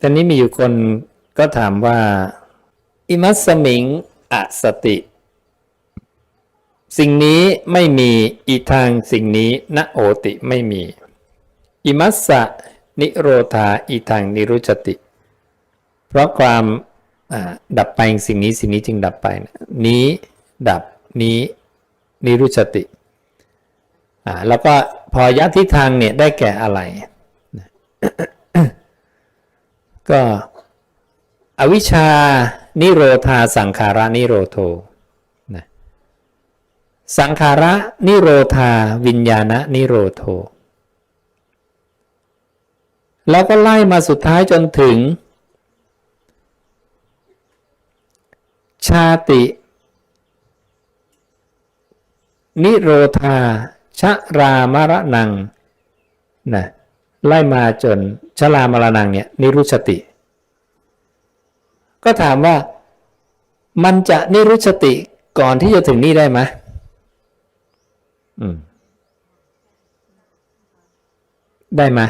ตอนนี้มีอยู่คนก็ถามว่า อิมัสมิงอสติ สิ่งนี้ไม่มีอีทางสิ่งนี้ณโอติไม่มี อิมัสสะนิโรธาอีทางนิรุจติ เพราะความดับไปสิ่งนี้สิ่งนี้จึงดับไป นี้ดับนี้นิรุจติ อ่าแล้วก็พอยัตทิทางเนี่ยได้แก่อะไร ก็อวิชชานิโรธาสังขารานิโรโทนะสังขาระนิโรธาวิญญาณนิโรโทแล้วก็ไล่มาสุดท้ายจนถึง ชาติ นิโรธาชะรามรณังนะ ไล่มาจนชรามรณังเนี่ยนิรุชติ ก็ถามว่ามันจะนิรุชติก่อนที่จะถึงนี่ได้ไหมอืม ได้ไหม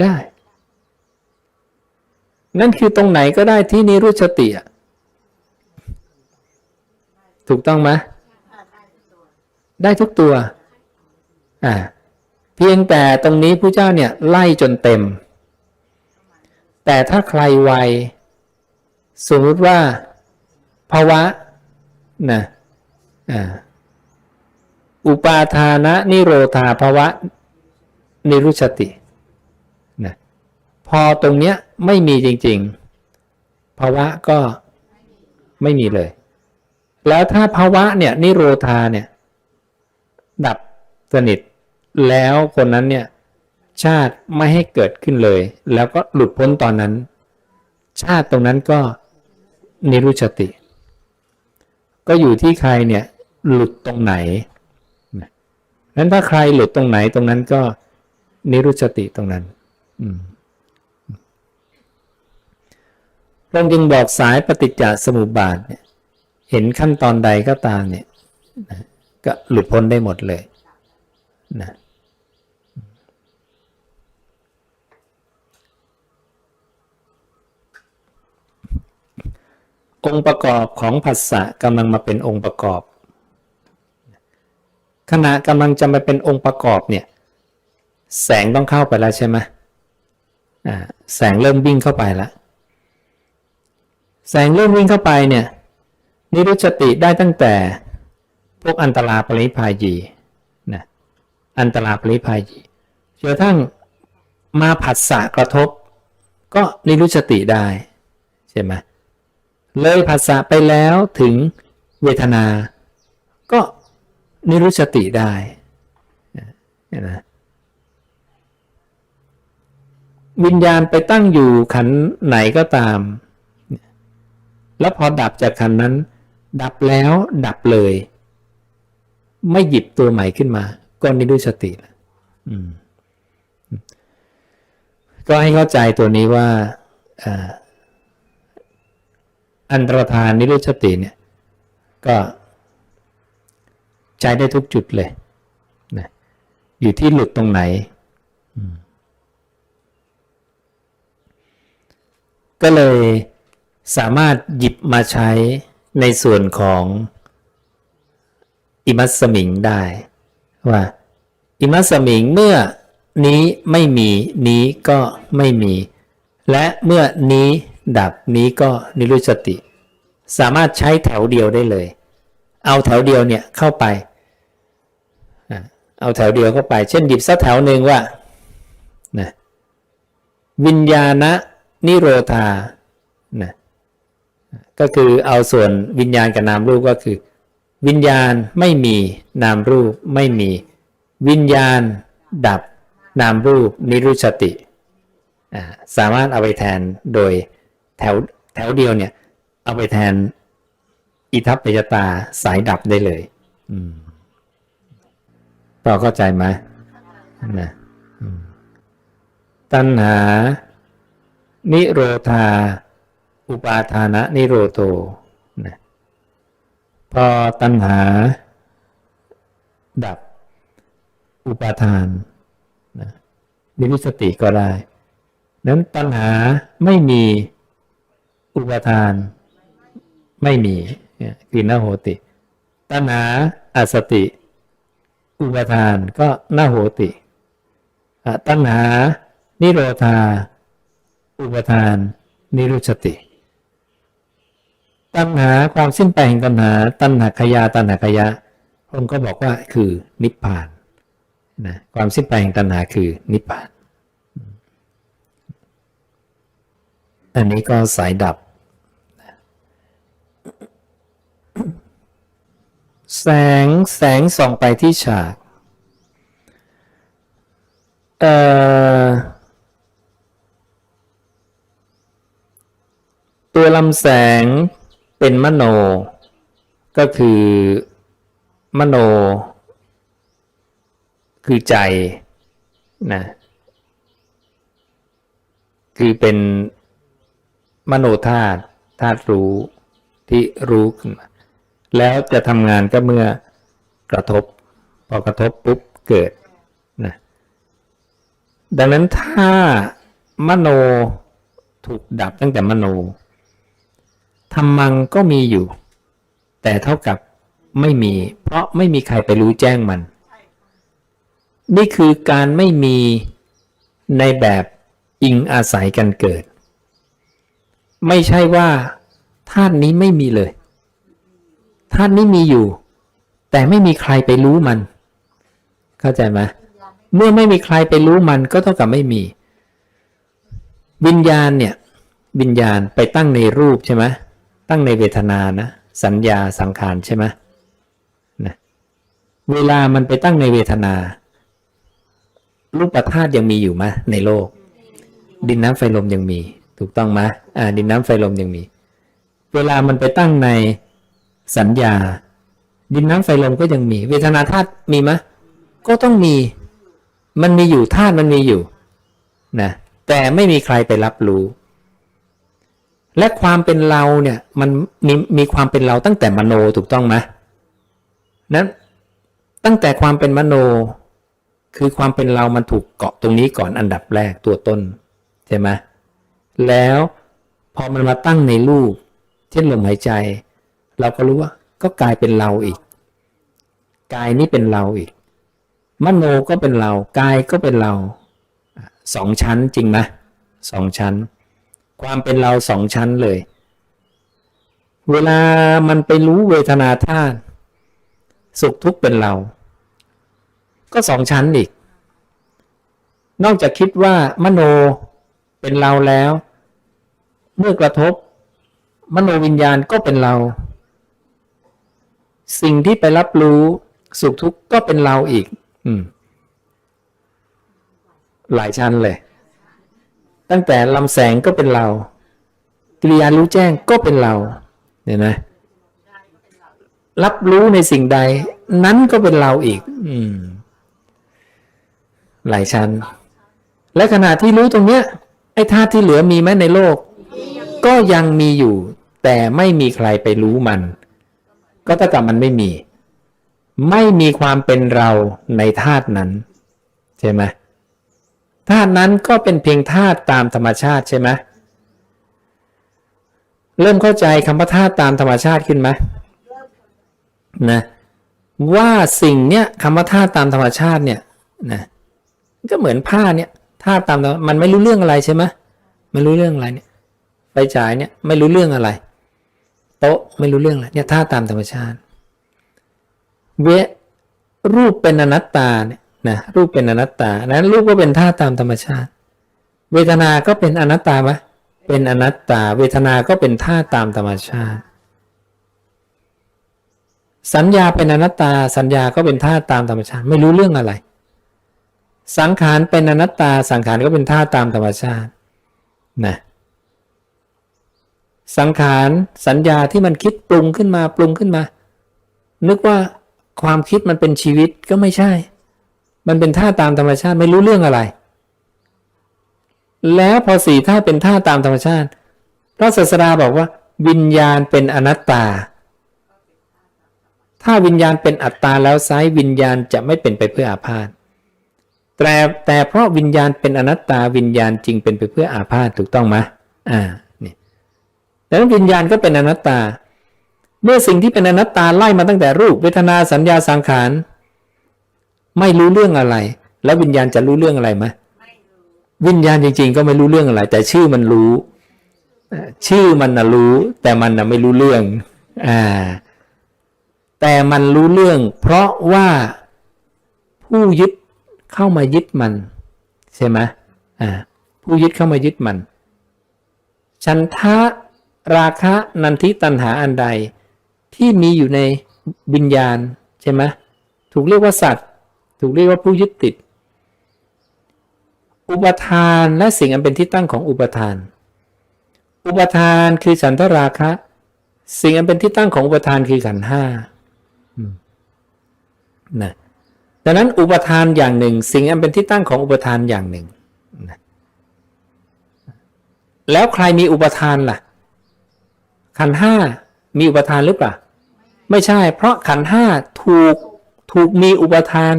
ได้ นั่นคือตรงไหนก็ได้ที่นิรุชติอะถูกต้องไหมได้ทุกตัว อ่า เพียงแต่ตรงนี้ผู้เจ้าเนี่ยไล่จนเต็ม แต่ถ้าใครไวสมมติว่าภาวะนะอุปาทานะนิโรธาภาวะนิรุชตินะพอตรงเนี้ยไม่มีจริง ๆ ภาวะก็ไม่มีเลย แล้วถ้าภาวะเนี่ยนิโรธาเนี่ยดับสนิท แล้วคนนั้นเนี่ยชาติไม่ให้เกิดขึ้นเลย แล้วก็หลุดพ้นตอนนั้น ชาติตรงนั้นก็นิรุชติ ก็อยู่ที่ใครเนี่ยหลุดตรงไหนนั้นถ้าใครหลุดตรงไหนตรงนั้นก็นิรุชติตรงนั้นพระองค์จึงบอกสายปฏิจจสมุปบาทเนี่ยเห็นขั้นตอนใดก็ตามเนี่ยก็หลุดพ้นได้หมดเลยนะ องค์ประกอบของภาษะกำลังมาเป็นองค์ประกอบ ขณะกำลังจะมาเป็นองค์ประกอบเนี่ยแสงต้องเข้าไปแล้วใช่ไหมแสงเริ่มวิ่งเข้าไปแล้วแสงเริ่มวิ่งเข้าไปเนี่ยนิรุชติได้ตั้งแต่พวกอันตราปริพายีนะอันตราปริพายีจนกระทั่งมาผัสสะกระทบ ก็นิรุชติได้ใช่ไหม เลยผัสสะไปแล้วถึงเวทนา ก็นิรุชติได้นไหมวิญญาณไปตั้งอยู่ขันไหนก็ตาม แล้วพอดับจากขันนั้น ดับแล้วดับเลย ไม่หยิบตัวใหม่ขึ้นมา ก็นิรุชติก็ให้เข้าใจตัวนี้ว่า อันตรธานนิรุชติเนี่ยก็ใช้ได้ทุกจุดเลยนะอยู่ที่หลุดตรงไหน ก็เลยสามารถหยิบมาใช้ในส่วนของอิมัสมิงได้ ว่าอิมัสมิงเมื่อนี้ไม่มีนี้ก็ไม่มี และเมื่อนี้ ดับนี้ก็นิรุชติ สามารถใช้แถวเดียวได้เลย เอาแถวเดียวเนี่ยเข้าไป เอาแถวเดียวเข้าไป เช่นหยิบสักแถวหนึ่งว่านะวิญญาณนิโรธานะก็คือเอาส่วนวิญญาณกับนามรูปก็คือ วิญญาณไม่มีนามรูปไม่มี วิญญาณดับนามรูปนิรุชติ สามารถเอาไปแทนโดย แถวแถวเดียวเนี่ย เอาไปแทนอิทัปปยตาสายดับได้เลยอพอเข้าใจไหมนะตัณหา นิโรธา อุปาทานะ นิโรโตนะพอตัณหา ดับ อุปาทานนะนิรุสติก็ได้ นั้นตัณหาไม่มี อุปทานไม่มีคือนโหติตัณหาอสติ อุปทานก็นโหติตัณหา นิโรธา อุปทาน นิรุตสติ ตัณหาความสิ้นไปแห่งตัณหา ตัณหาขยาตัณหาขยะพระองค์ก็บอกว่าคือนิพพานนะความสิ้นไปแห่งตัณหาคือนิพพาน อันนี้ก็สายดับ แสงแสงส่องไปที่ฉาก เอ่อ ตัวลำแสงเป็นมโน ก็คือมโน คือใจนะคือเป็นมโนธาตุธาตุรู้ที่รู้ขึ้นมา แล้วจะทำงานก็เมื่อกระทบ พอกระทบปุ๊บเกิดนะดังนั้นถ้ามโนถูกดับตั้งแต่มโนธรรมังก็มีอยู่ แต่เท่ากับไม่มี เพราะไม่มีใครไปรู้แจ้งมัน นี่คือการไม่มีในแบบอิงอาศัยกันเกิด ไม่ใช่ว่าธาตุนี้ไม่มีเลย ธาตุนี้มีอยู่ แต่ไม่มีใครไปรู้มัน เข้าใจไหมเมื่อไม่มีใครไปรู้มันก็เท่ากับไม่มี วิญญาณเนี่ย วิญญาณไปตั้งในรูปใช่ไหมตั้งในเวทนานะสัญญาสังขารใช่ไหมนะเวลามันไปตั้งในเวทนา รูปธาตุยังมีอยู่ไหมในโลก ดินน้ำไฟลมยังมี ถูกต้องไหมอ่า ดินน้ำไฟลมยังมี เวลามันไปตั้งใน สัญญา ดินน้ำไฟลมก็ยังมี เวทนาธาตุมีไหมก็ต้องมี มันมีอยู่ธาตุมันมีอยู่นะแต่ไม่มีใครไปรับรู้ และความเป็นเราเนี่ยมันมีมีความเป็นเราตั้งแต่มโนถูกต้องไหมนั้นตั้งแต่ความเป็นมโน คือความเป็นเรามันถูกเกาะตรงนี้ก่อนอันดับแรกตัวต้นใช่ไหมแล้วพอมันมาตั้งในรูป เช่นลมหายใจ เราก็รู้ว่า ก็กลายเป็นเราอีก กายนี้เป็นเราอีก มโนก็เป็นเรา กายก็เป็นเราสองชั้นจริงไหมสองชั้น ความเป็นเราสองชั้นเลย เวลามันไปรู้เวทนาธาตุสุขทุกข์เป็นเรา ก็สองชั้นอีก นอกจากคิดว่ามโนเป็นเราแล้ว เมื่อกระทบ มโนวิญญาณก็เป็นเรา สิ่งที่ไปรับรู้สุขทุกข์ก็เป็นเราอีก อืม หลายชั้นเลย ตั้งแต่ลำแสงก็เป็นเรา กิริยารู้แจ้งก็เป็นเราเห็นไหมรับรู้ในสิ่งใด นั้นก็เป็นเราอีก อืม หลายชั้น และขณะที่รู้ตรงเนี้ย ไอ้ธาตุที่เหลือมีไหมในโลก ก็ยังมีอยู่ แต่ไม่มีใครไปรู้มัน ก็เท่ากับมันไม่มี ไม่มีความเป็นเราในธาตุนั้น ใช่ไหมธาตุนั้นก็เป็นเพียงธาตุตามธรรมชาติใช่ไหมเริ่มเข้าใจคำว่าธาตุตามธรรมชาติขึ้นไหมนะว่าสิ่งเนี้ยคำว่าธาตุตามธรรมชาติเนี่ยนะก็เหมือนผ้าเนี่ยธาตุตามธรรมมันไม่รู้เรื่องอะไรใช่ไหมไม่รู้เรื่องอะไรเนี่ยไฟฉายเนี่ยไม่รู้เรื่องอะไร โต๊ะไม่รู้เรื่องอะไรเนี่ยธาตามธรรมชาติ เวรูปเป็นอนัตตาเนี่ยนะรูปเป็นอนัตตานั้นรูปก็เป็นธาตามธรรมชาติ เวทนา ก็เป็นอนัตตาไหมเป็นอนัตตา เวทนา ก็เป็นธาตามธรรมชาติ สัญญาเป็นอนัตตา สัญญาก็เป็นธาตามธรรมชาติ ไม่รู้เรื่องอะไร สังขารเป็นอนัตตา สังขารก็เป็นธาตุตามธรรมชาตินะ สังขารสัญญาที่มันคิดปรุงขึ้นมาปรุงขึ้นมา นึกว่าความคิดมันเป็นชีวิตก็ไม่ใช่ มันเป็นท่าตามธรรมชาติไม่รู้เรื่องอะไร แล้วพอสี่ท่าเป็นท่าตามธรรมชาติ พระศาสดาบอกว่า วิญญาณเป็นอนัตตา ถ้าวิญญาณเป็นอัตตาแล้วไซวิญญาณจะไม่เป็นไปเพื่ออาพาธแต่แต่เพราะวิญญาณเป็นอนัตตาวิญญาณจริงเป็นไปเพื่ออาพาธถูกต้องไหมอ่า ดังนั้นวิญญาณก็เป็นอนัตตา เมื่อสิ่งที่เป็นอนัตตาไล่มาตั้งแต่รูปเวทนาสัญญาสังขาร ไม่รู้เรื่องอะไร แล้ววิญญาณจะรู้เรื่องอะไรไหมวิญญาณจริง ๆ ก็ไม่รู้เรื่องอะไร แต่ชื่อมันรู้ ชื่อมันนะรู้ แต่มันนะไม่รู้เรื่องอ่าแต่มันรู้เรื่อง เพราะว่าผู้ยึดเข้ามายึดมัน ใช่ไหมอ่าผู้ยึดเข้ามายึดมัน ฉันทะ ราคะนันทิตันหาอันใด ที่มีอยู่ในวิญญาณใช่ไหมถูกเรียกว่าสัตว์ ถูกเรียกว่าผู้ยึดติด อุปทานและสิ่งอันเป็นที่ตั้งของอุปทาน อุปทานคือฉันทราคะ สิ่งอันเป็นที่ตั้งของอุปทานคือขันห้านะดังนั้นอุปทานอย่างหนึ่ง สิ่งอันเป็นที่ตั้งของอุปทานอย่างหนึ่งนะแล้วใครมีอุปทานล่ะ ขันห้ามีอุปทานหรือเปล่าไม่ใช่ เพราะขันห้าถูกถูกมีอุปทาน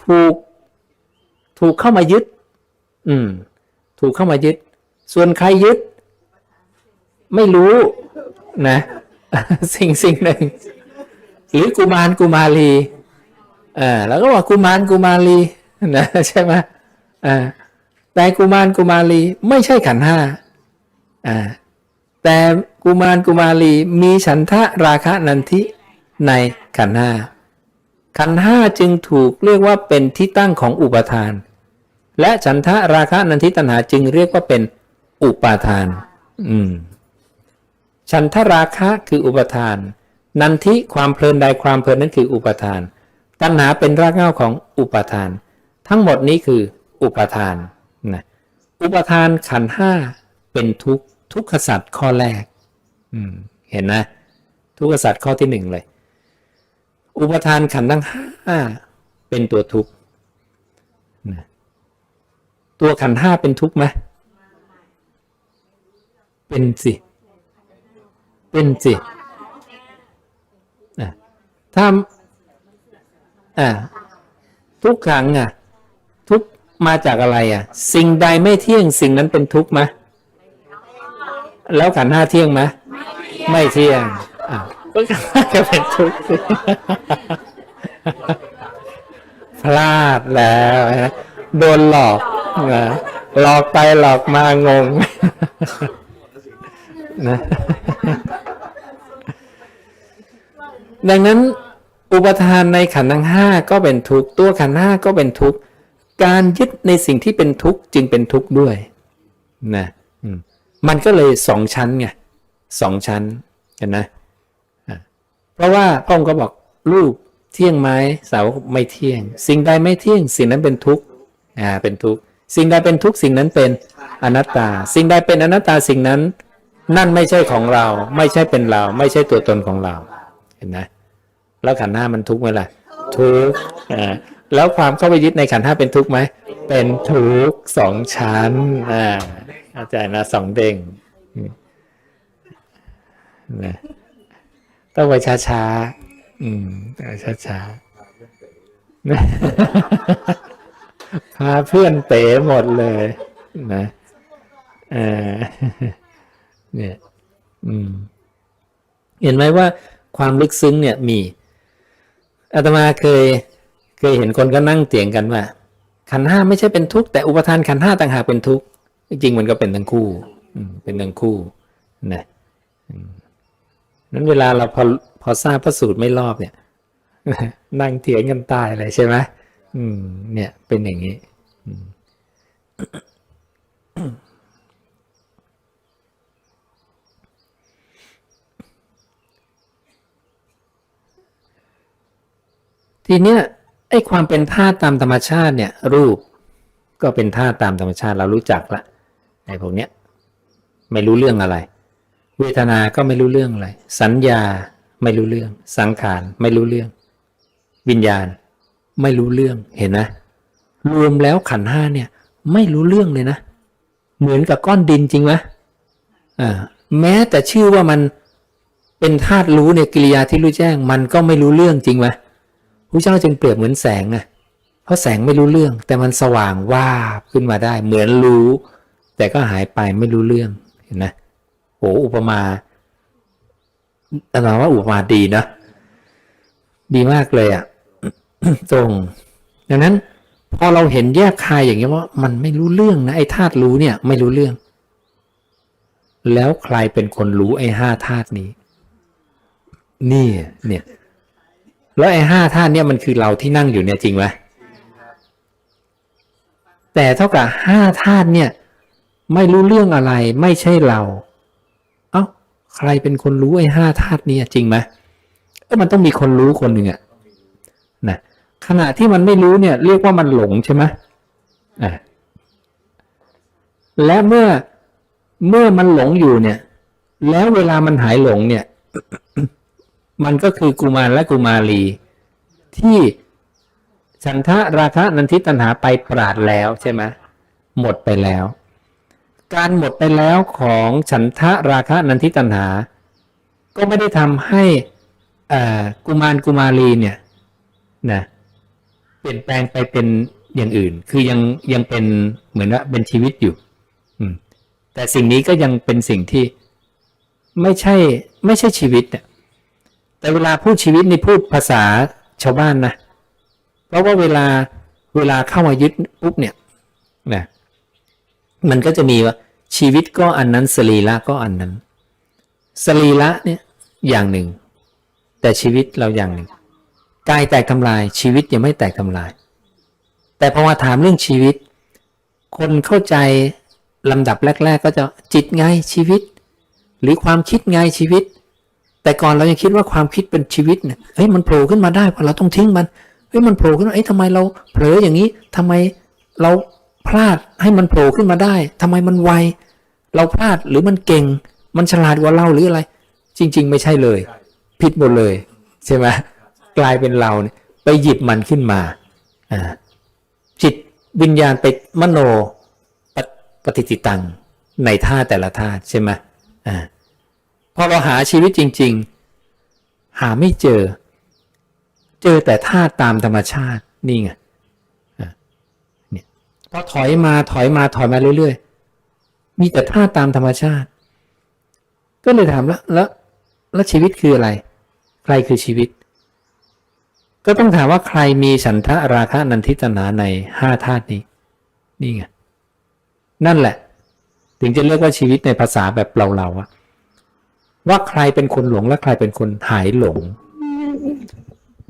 ถูกถูกเข้ามายึด อืม ถูกเข้ามายึด ส่วนใครยึด ไม่รู้นะ สิ่งสิ่งหนึ่ง หรือกุมารกุมารีเอ่าแล้วก็ว่ากุมารกุมารีนะใช่ไหมอ่าแต่กุมารกุมารีไม่ใช่ขันห้า อ่าแต่กุมารกุมารีมีฉันทะราคะนันทิในขันห้าขันห้าจึงถูกเรียกว่าเป็นที่ตั้งของอุปทาน และฉันทะราคะนันทิตัณหาจึงเรียกว่าเป็นอุปาทาน อืม ฉันทะราคะคืออุปทาน นันทิความเพลินใดความเพลินนั้นคืออุปทาน ตัณหาเป็นรากเหง้าของอุปทาน ทั้งหมดนี้คืออุปทานนะอุปทานขันห้าเป็นทุกข์ ทุกขสัตว์ข้อแรก อืม เห็นนะ ทุกขสัตว์ข้อที่หนึ่งเลย อุปทานขันธ์ทั้งห้าเป็นตัวทุกข์นะตัวขันธ์ห้าเป็นทุกข์ไหมเป็นสิ เป็นสิอะถ้าอ่าทุกครั้งอะ ทุกมาจากอะไรอะ สิ่งใดไม่เที่ยงสิ่งนั้นเป็นทุกข์ไหม แล้วขันห้าเที่ยงไหมไม่เที่ยงอะก็ก็เป็นทุกข์พลาดแล้วนะโดนหลอกนะหลอกไปหลอกมางงนะดังนั้นอุปทานในขันธ์ทั้งห้าก็เป็นทุกข์ตัวขันธ์ห้าก็เป็นทุกข์การยึดในสิ่งที่เป็นทุกข์จึงเป็นทุกข์ด้วย นะ อืม มันก็เลยสองชั้นไงสองชั้นเห็นนะเพราะว่าพระองค์ก็บอกรูปเที่ยงไหมสาวไม่เที่ยง สิ่งใดไม่เที่ยง สิ่งนั้นเป็นทุกข์อ่าเป็นทุกข์สิ่งใดเป็นทุกข์สิ่งนั้นเป็นอนัตตา สิ่งใดเป็นอนัตตาสิ่งนั้น นั่นไม่ใช่ของเรา ไม่ใช่เป็นเรา ไม่ใช่ตัวตนของเรา เห็นไหมแล้วขันธ์ห้ามันทุกข์ไหมล่ะทุกข์อ่าแล้วความเข้าไปยึดในขันธ์ห้าเป็นทุกข์ไหมเป็นทุกข์สองชั้นอ่า อาจารย์นะสองเด้งนะต้องไปช้าๆอืมช้าช้าพาเพื่อนเป๋หมดเลย นะเออเนี่ย อืม เห็นไหมว่าความลึกซึ้งเนี่ยมีอาตมาเคย เคยเห็นคนก็นั่งเถียงกันว่าขันห้าไม่ใช่เป็นทุกข์แต่อุปทานขันห้าต่างหากเป็นทุกข์ จริงมันก็เป็นทั้งคู่เป็นทั้งคู่นะนั้นเวลาเราพอพอทราบพระสูตรไม่รอบเนี่ยนั่งเถียงกันตายเลยใช่ไหมอืม เนี่ยเป็นอย่างนี้ทีเนี้ยไอ้ความเป็นธาตุตามธรรมชาติเนี่ย รูปก็เป็นธาตุตามธรรมชาติเรารู้จักละ ไอ้พวกเนี้ยไม่รู้เรื่องอะไร เวทนา ก็ไม่รู้เรื่องอะไร สัญญาไม่รู้เรื่อง สังขารไม่รู้เรื่อง วิญญาณ ไม่รู้เรื่องเห็นนะรวมแล้วขันห้าเนี่ย ไม่รู้เรื่องเลยนะ เหมือนกับก้อนดินจริงไหมอ่าแม้แต่ชื่อว่ามันเป็นธาตุรู้เนี่ยกิริยาที่รู้แจ้ง มันก็ไม่รู้เรื่องจริงไหมพระเจ้าจึงเปรียบเหมือนแสงไงเพราะแสงไม่รู้เรื่อง แต่มันสว่างวาบขึ้นมาได้ เหมือนรู้ แต่ก็หายไปไม่รู้เรื่องเห็นไหมโอ้อุปมาแต่มาว่าอุปมาดีนะดีมากเลยอะ่ะตรงดังนั้น พอเราเห็นแยกคายอย่างนี้ว่า มันไม่รู้เรื่องนะไอ้ธาตุรู้เนี่ย ไม่รู้เรื่อง แล้วใครเป็นคนรู้ไอ้ห้าธาตุนี้ นี่เนี่ย แล้วไอ้ห้าธาตุเนี่ยมันคือเราที่นั่งอยู่เนี่ยจริงไหมแต่เท่ากับห้าธาตุเนี่ย ไม่รู้เรื่องอะไรไม่ใช่เรา เอ้า ใครเป็นคนรู้ไอ้ห้าธาตุนี่ยจริงไหมเออมันต้องมีคนรู้คนหนึ่งอะนะขณะที่มันไม่รู้เนี่ย เรียกว่ามันหลงใช่ไหมอ่าและเมื่อเมื่อมันหลงอยู่เนี่ย แล้วเวลามันหายหลงเนี่ย มันก็คือกุมารและกุมารี ที่ฉันทะราคะนันทิตัณหาไปปราดแล้วใช่ไหมหมดไปแล้ว การหมดไปแล้วของฉันทะราคะนันทิตัณหา ก็ไม่ได้ทำให้กุมารกุมารีเนี่ยนะเปลี่ยนแปลงไปเป็นอย่างอื่น คือยังยังเป็นเหมือนว่าเป็นชีวิตอยู่แต่สิ่งนี้ก็ยังเป็นสิ่งที่ไม่ใช่ไม่ใช่ชีวิตเนี่ยแต่เวลาพูดชีวิตนี่พูดภาษาชาวบ้านนะ เพราะว่าเวลาเวลาเข้ามายึดปุ๊บเนี่ยนะ มันก็จะมีว่าชีวิตก็อันนั้นสรีระก็อันนั้น สรีระเนี่ยอย่างหนึ่ง แต่ชีวิตเราอย่างหนึ่งกายแตกทำลายชีวิตยังไม่แตกทำลาย แต่พอมาถามเรื่องชีวิต คนเข้าใจลำดับแรก ๆ ก็จะจิตไงชีวิต หรือความคิดไงชีวิต แต่ก่อนเรายังคิดว่าความคิดเป็นชีวิตเนี่ยเฮ้ยมันโผล่ขึ้นมาได้เพราะเราต้องทิ้งมันเฮ้ยมันโผล่ขึ้นมาเอ้ยทำไมเราเผลออย่างนี้ทำไมเรา พลาดให้มันโผล่ขึ้นมาได้ทำไมมันไว เราพลาดหรือมันเก่ง มันฉลาดกว่าเราหรืออะไร จริง ๆ ไม่ใช่เลย ผิดหมดเลย ใช่ไหมกลายเป็นเราเนี่ยไปหยิบมันขึ้นมาจิตวิญญาณไปมโนปฏปฏิติตังในท่าแต่ละท่าใช่ไหมอ่าพอเราหาชีวิตจริง ๆ หาไม่เจอ เจอแต่ท่าตามธรรมชาตินี่ไง พอถอยมาถอยมาถอยมาเรื่อยๆ มีแต่ท่าตามธรรมชาติ ก็เลยถามแล้วแล้วแล้วชีวิตคืออะไร ใครคือชีวิต ก็ต้องถามว่าใครมีฉันทะราคะนันทิตนาในห้าธาตุนี้ นี่ไงนั่นแหละ ถึงจะเรียกว่าชีวิตในภาษาแบบเราๆอะว่าใครเป็นคนหลงและใครเป็นคนหายหลง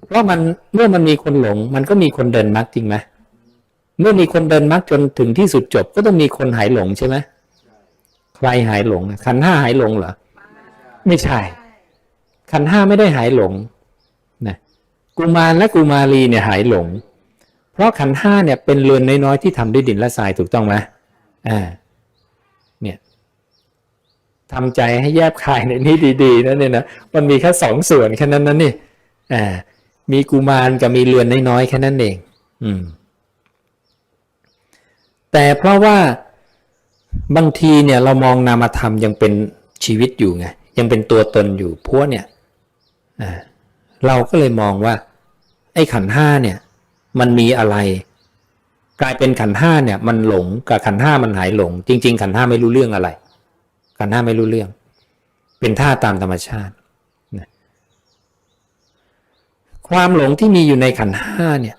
เพราะมันเมื่อมันมีคนหลง มันก็มีคนเดินมรรคจริงไหม เมื่อมีคนเดินมรรคจนถึงที่สุดจบ ก็ต้องมีคนหายหลงใช่ไหมใครหายหลงขันห้าหายหลงเหรอไม่ใช่ ขันห้าไม่ได้หายหลงนะกุมารและกุมารีเนี่ยหายหลง เพราะขันห้าเนี่ยเป็นเรือนน้อยๆที่ทำด้วยดินและทรายถูกต้องไหมอ่าเนี่ยทำใจให้แยบคายในนี้ดีๆนะเนี่ยนะมันมีแค่สองส่วนแค่นั้นนะนี่อ่ามีกุมารกับมีเรือนน้อยๆแค่นั้นเอง อืม แต่เพราะว่าบางทีเนี่ยเรามองนามธรรมยังเป็นชีวิตอยู่ไงยังเป็นตัวตนอยู่พวกเนี่ยเราก็เลยมองว่า ไอ้ขันห้าเนี่ย มันมีอะไร กลายเป็นขันห้าเนี่ย มันหลงกับขันห้ามันหายหลง จริง ๆ ขันห้าไม่รู้เรื่องอะไร ขันห้าไม่รู้เรื่อง เป็นท่าตามธรรมชาติความหลงที่มีอยู่ในขันห้าเนี่ย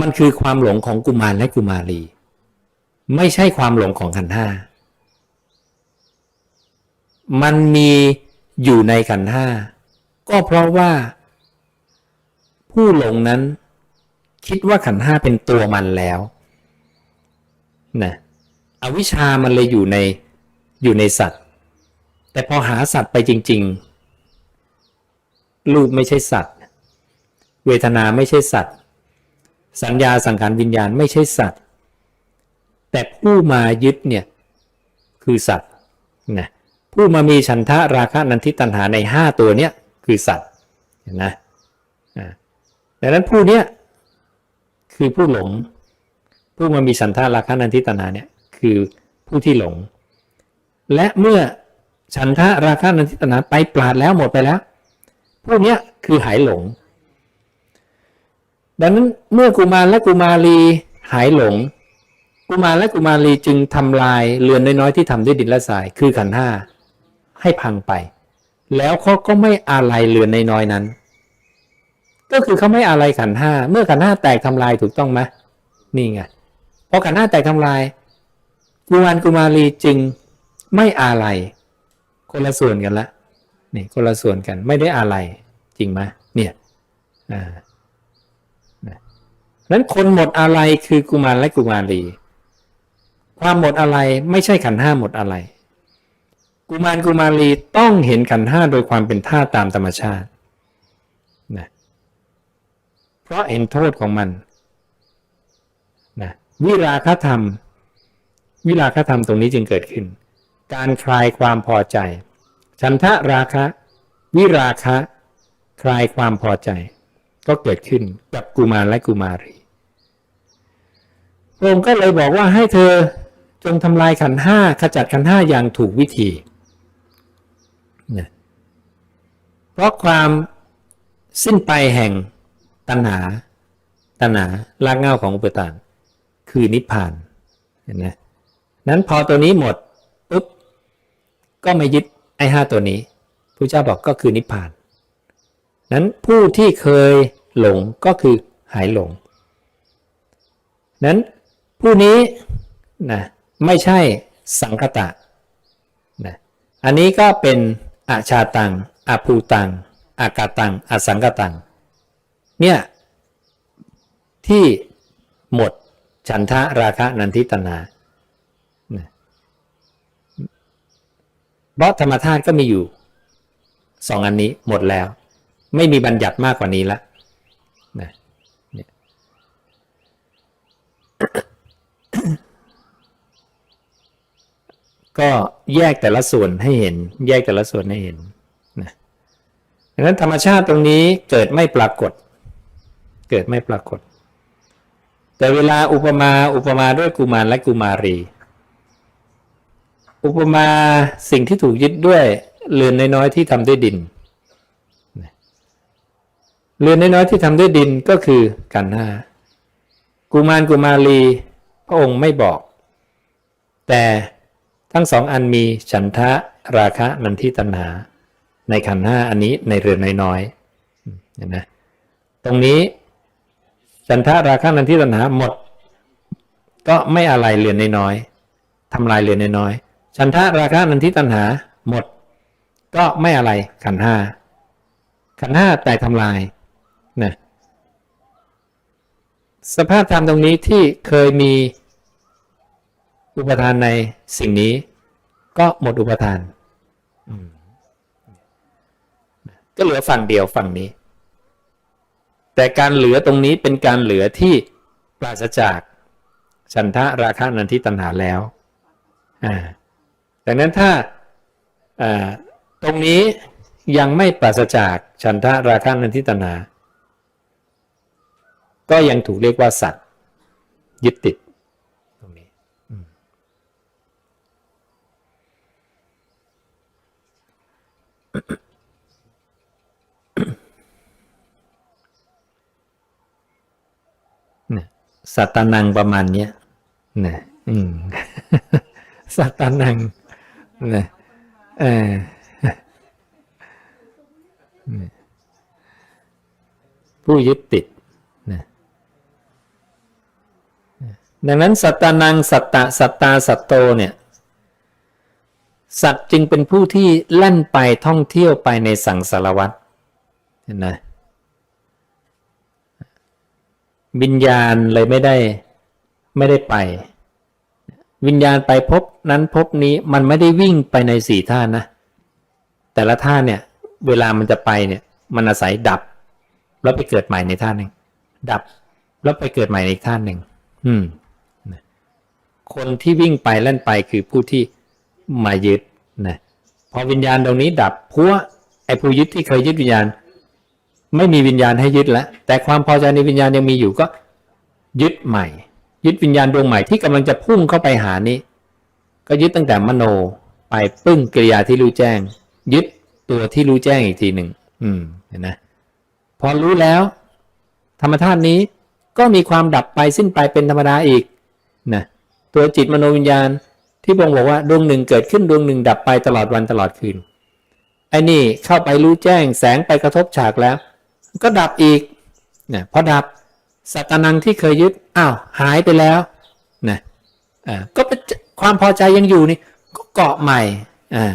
มันคือความหลงของกุมารและกุมารี ไม่ใช่ความหลงของขันธ์ห้ามันมีอยู่ในขันธ์ห้าก็เพราะว่า ผู้หลงนั้น คิดว่าขันธ์ห้าเป็นตัวมันแล้วนะอวิชชามันเลยอยู่ในอยู่ในสัตว์ แต่พอหาสัตว์ไปจริง ๆ รูปไม่ใช่สัตว์ เวทนาไม่ใช่สัตว์ สัญญาสังขารวิญญาณไม่ใช่สัตว์ แต่ผู้มายึดเนี่ยคือสัตว์นะผู้มามีฉันทะราคะนันทิตัณหาในห้าตัวเนี้ยคือสัตว์เห็นไหมอ่าดังนั้นผู้เนี้ยคือผู้หลง ผู้มามีฉันทะราคะนันทิตัณหาเนี่ยคือผู้ที่หลง และเมื่อฉันทะราคะนันทิตัณหาไปปราดแล้วหมดไปแล้วพวกเนี้ยคือหายหลง ดังนั้นเมื่อกุมารและกุมารีหายหลง กุมารและกุมารีจึงทำลายเรือนน้อยๆที่ทำด้วยดินและทราย คือขันห้าให้พังไป แล้วเขาก็ไม่อาลัยเรือนน้อยๆนั้น ก็คือเขาไม่อาลัยขันห้าเมื่อขันห้าแตกทำลายถูกต้องไหมนี่ไงพอขันห้าแตกทำลายกุมารกุมารีจึงไม่อาลัยคนละส่วนกันละนี่คนละส่วนกันไม่ได้อาลัยจริงไหมเนี่ยอ่านั้นคนหมดอาลัยคือกุมารและกุมารี ความหมดอะไรไม่ใช่ขันห้าหมดอะไร กุมารกุมารีต้องเห็นขันห้าโดยความเป็นธาตุตามธรรมชาตินะเพราะเห็นโทษของมันนะวิราคธรรม วิราคธรรมตรงนี้จึงเกิดขึ้น การคลายความพอใจ ฉันทะราคะ วิราคะ คลายความพอใจ ก็เกิดขึ้นกับกุมารและกุมารีพระองค์ก็เลยบอกว่าให้เธอ จงทำลายขันห้าขจัดขันห้าอย่างถูกวิธีนะเพราะความสิ้นไปแห่งตัณหาตัณหารากเง้าของอุปทาน คือนิพพานเห็นไหมนั้นพอตัวนี้หมดปุ๊บก็ไม่ยึดไอ้ห้าตัวนี้พระเจ้าบอกก็คือนิพพาน นั้นผู้ที่เคยหลงก็คือหายหลง นั้นผู้นี้นะ ไม่ใช่สังคตะนะอันนี้ก็เป็นอาชาตังอาภูตัง อากาตังอสังกตัง เนี่ย ที่หมดฉันทะราคะนันทิตนาเพราะธรรมธาตุก็มีอยู่สองอันนี้หมดแล้ว ไม่มีบัญญัติมากกว่านี้ละนะเนี่ย ก็แยกแต่ละส่วนให้เห็น แยกแต่ละส่วนให้เห็นนะดังนั้นธรรมชาติตรงนี้เกิดไม่ปรากฏ เกิดไม่ปรากฏ แต่เวลาอุปมาอุปมาด้วยกุมารและกุมารี อุปมาสิ่งที่ถูกยึดด้วยเรือนน้อยๆที่ทำด้วยดินเรือนน้อยๆที่ทำด้วยดินก็คือกันห้ากุมารกุมารีพระองค์ไม่บอก แต่ ทั้งสองอันมีฉันทะราคะนันทิตัณหา ในขันห้าอันนี้ในเรือนน้อยๆเห็นไหมตรงนี้ฉันทะราคะนันทิตัณหาหมด ก็ไม่อะไรเรือนน้อยๆทำลายเรือนน้อยๆฉันทะราคะนันทิตัณหาหมด ก็ไม่อะไรขันห้าขันห้าแต่ทำลายนะสภาพธรรมตรงนี้ที่เคยมี อุปทานในสิ่งนี้ ก็หมดอุปทานก็เหลือฝั่งเดียวฝั่งนี้ แต่การเหลือตรงนี้เป็นการเหลือที่ปราศจากฉันทะราคะนันทิตัณหาแล้วอ่าดังนั้นถ้าอ่าตรงนี้ยังไม่ปราศจากฉันทะราคะนันทิตัณหาก็ยังถูกเรียกว่าสัตว์ยึดติดตรงนี้อืมเนี่ยสัตตานังประมาณเนี้ยนะอืมสัตตานังนะเออผู้ยึดติดนะดังนั้นสัตตานังสัตตะสัตตาสัตโตเนี่ย สัตว์จึงเป็นผู้ที่แล่นไปท่องเที่ยวไปในสังสารวัฏเห็นไหมวิญญาณเลยไม่ได้ไม่ได้ไป วิญญาณไปพบนั้นพบนี้มันไม่ได้วิ่งไปในสี่ท่านะ แต่ละท่าเนี่ย เวลามันจะไปเนี่ย มันอาศัยดับ แล้วไปเกิดใหม่ในท่าหนึ่งดับ แล้วไปเกิดใหม่ในท่าหนึ่งอืมคนที่วิ่งไปเล่นไปคือผู้ที่ มายึดนะพอวิญญาณตรงนี้ดับพัวไอ้ผู้ยึดที่เคยยึดวิญญาณ ไม่มีวิญญาณให้ยึดแล้วแต่ความพอใจในวิญญาณยังมีอยู่ก็ ยึดใหม่ ยึดวิญญาณดวงใหม่ที่กำลังจะพุ่งเข้าไปหานี้ ก็ยึดตั้งแต่มโนไปปึ้งกิริยาที่รู้แจ้ง ยึดตัวที่รู้แจ้งอีกทีหนึ่งอืมเห็นไหมพอรู้แล้ว ธรรมธาตุนี้ก็มีความดับไปสิ้นไปเป็นธรรมดาอีกนะตัวจิตมโนวิญญาณ ที่พระองค์บอกว่าดวงหนึ่งเกิดขึ้นดวงหนึ่งดับไปตลอดวันตลอดคืนไอ้นี่เข้าไปรู้แจ้งแสงไปกระทบฉากแล้ว ก็ดับอีกนะพอดับสัตนังที่เคยยึดอ้าวหายไปแล้วนะอ่าก็ความพอใจยังอยู่นี่ก็เกาะใหม่อ่า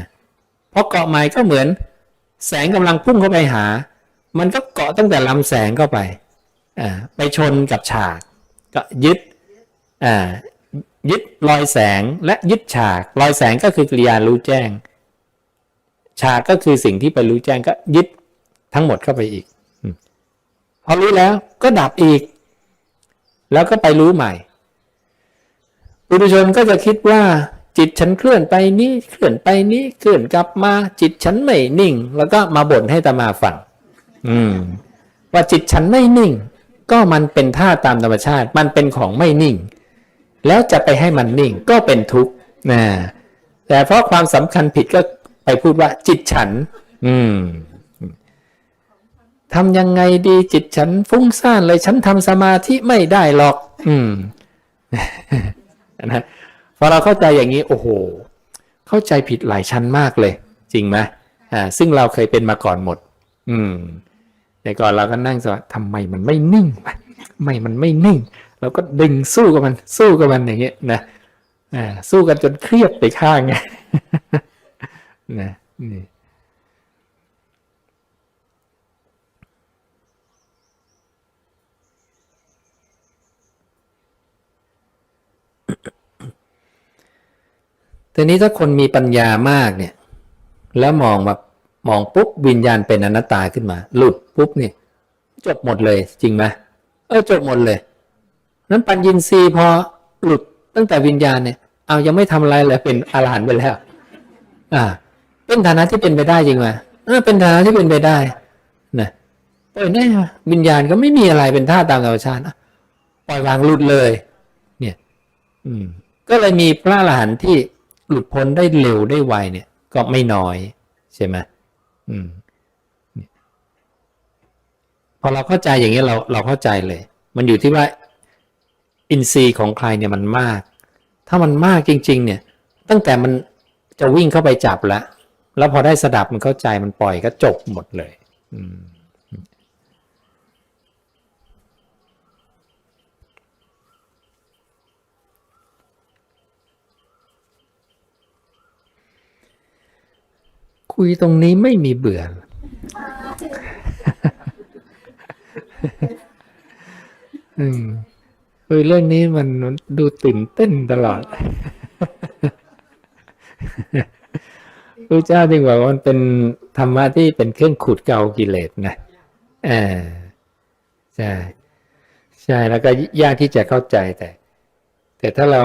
พอเกาะใหม่ก็เหมือน แสงกำลังพุ่งเข้าไปหา มันก็เกาะตั้งแต่ลำแสงเข้าไปอ่าไปชนกับฉาก ก็ยึดอ่า ยึดรอยแสงและยึดฉากรอยแสงก็คือกิริยารู้แจ้ง ฉากก็คือสิ่งที่ไปรู้แจ้งก็ยึดทั้งหมดเข้าไปอีกพอรู้แล้วก็ดับอีก แล้วก็ไปรู้ใหม่ ปุถุชนก็จะคิดว่า จิตฉันเคลื่อนไปนี้เคลื่อนไปนี้เคลื่อนกลับมา จิตฉันไม่นิ่ง แล้วก็มาบ่นให้ตามาฟังอืม ว่าจิตฉันไม่นิ่ง ก็มันเป็นท่าตามธรรมชาติ มันเป็นของไม่นิ่ง แล้วจะไปให้มันนิ่งก็เป็นทุกข์นะแต่เพราะความสำคัญผิดก็ไปพูดว่าจิตฉัน อืมทำยังไงดีจิตฉันฟุ้งซ่านเลยฉันทำสมาธิไม่ได้หรอก อืมนะพอเราเข้าใจอย่างนี้ โอ้โห เข้าใจผิดหลายชั้นมากเลย จริงไหมอ่า ซึ่งเราเคยเป็นมาก่อนหมด อืมแต่ก่อนเราก็นั่งสว่าทำไมมันไม่นิ่งทำไมมันไม่นิ่ง เราก็ดึงสู้กับมันสู้กับมันอย่างเงี้ยนะอ่าสู้กันจนเครียดไปข้างไงนะนี่ทีนี้ถ้าคนมีปัญญามากเนี่ย แล้วมองแบบมองปุ๊บวิญญาณเป็นอนัตตาขึ้นมา หลุดปุ๊บเนี่ย จบหมดเลยจริงไหมเออจบหมดเลย นั้นปัญญินทรีย์พอหลุดตั้งแต่วิญญาณเนี่ย เอายังไม่ทำอะไรเลยเป็นอรหันต์ไปแล้ว อ่า เป็นฐานะที่เป็นไปได้จริงไหมเออเป็นฐานะที่เป็นไปได้นะเออเนี่ยวิญญาณก็ไม่มีอะไรเป็นท่าตามธรรมชาตินะปล่อยวางหลุดเลย เนี่ย อืม ก็เลยมีพระอรหันต์ที่หลุดพ้นได้เร็วได้ไวเนี่ย ก็ไม่น้อยใช่ไหมอืมพอเราเข้าใจอย่างนี้เราเราเข้าใจเลย มันอยู่ที่ว่า อินทรีย์ของใครเนี่ยมันมาก ถ้ามันมากจริง ๆ เนี่ย ตั้งแต่มันจะวิ่งเข้าไปจับแล้วแล้วพอได้สดับมันเข้าใจมันปล่อยก็จบหมดเลยคุยตรงนี้ไม่มีเบื่อ อืม คุยเรื่องนี้มันดูตื่นเต้นตลอดพระเจ้าจึงบอกว่ามันเป็นธรรมะที่เป็นเครื่องขูดเกากิเลสนะเออใช่ใช่แล้วก็ยากที่จะเข้าใจแต่ แต่ถ้าเรา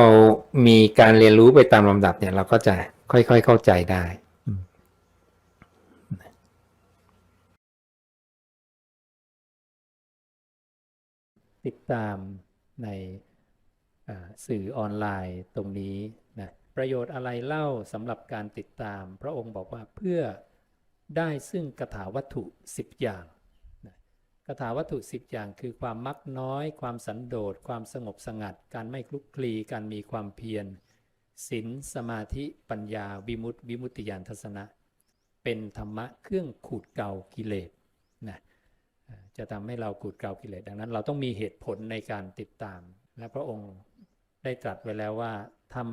มีการเรียนรู้ไปตามลำดับเนี่ย เราก็จะค่อยๆเข้าใจได้ติดตาม ในสื่อออนไลน์ตรงนี้นะประโยชน์อะไรเล่าสำหรับการติดตาม พระองค์บอกว่าเพื่อได้ซึ่งกถาวัตถุ 10 อย่างนะกถาวัตถุ10อย่างคือความมักน้อย ความสันโดษ ความสงบสงัด การไม่คลุกคลี การมีความเพียรศีลสมาธิปัญญาวิมุตติวิมุตติญาณทัศนะ เป็นธรรมะเครื่องขูดเกากิเลสนะ จะทำให้เราขูดเกลากิเลสดังนั้น เราต้องมีเหตุผลในการติดตาม และพระองค์ได้ตรัสไว้แล้วว่าธรร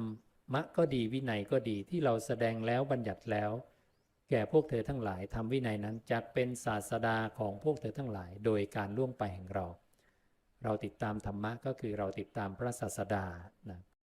มะก็ดีวินัยก็ดีที่เราแสดงแล้วบัญญัติแล้ว แก่พวกเธอทั้งหลายทำวินัยนั้นจะเป็นศาสดาของพวกเธอทั้งหลาย โดยการล่วงไปแห่งเรา เราติดตามธรรมะก็คือเราติดตามพระศาสดานะ